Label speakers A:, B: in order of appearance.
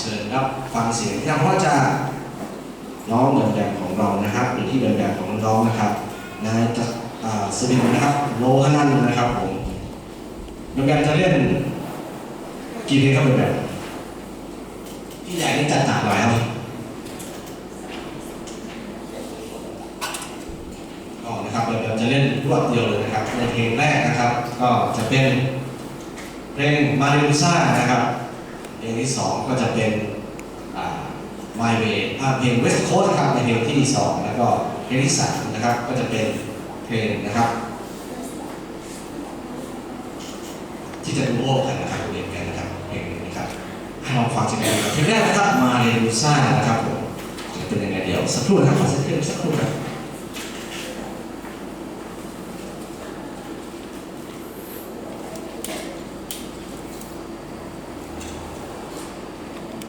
A: เชิญรับฟังเสียงที่เพราจาน้องเดินแบบของเรานะครับหรือที่เดินแบบของน้องนะครับนายจะอ่าสวินนะครับโลหนันนะครับผมเดินแบบจะเล่นกี่เพลงครับเดินแบบพี่ใหญ่นี่จัดหนักหน่อยครับก็นะครับเดินแบบจะเล่นรวดเดียวเลยนะครับในเพลงแรกนะครับ ก็จะเป็นเพลงมาริอุซ่านะครับ เพลงที่สองก็จะเป็นอ่า My Way อ่าเพลง West Coast นครับในเพลงที่สองแล้วก็เพลงที่สามนะครับก็จะเป็นเพลงนะครับ ที่จะดูโอกันนะครับเรียนกันนะครับเพลงนี้นะครับให้ลองฟังสักหน่อยนะครับเพลงแรกนะครับมาเรนูซ่านะครับผมจะเป็นยังไงเดี๋ยวสักครู่นะครับขอสักครู่สักครู่ครับ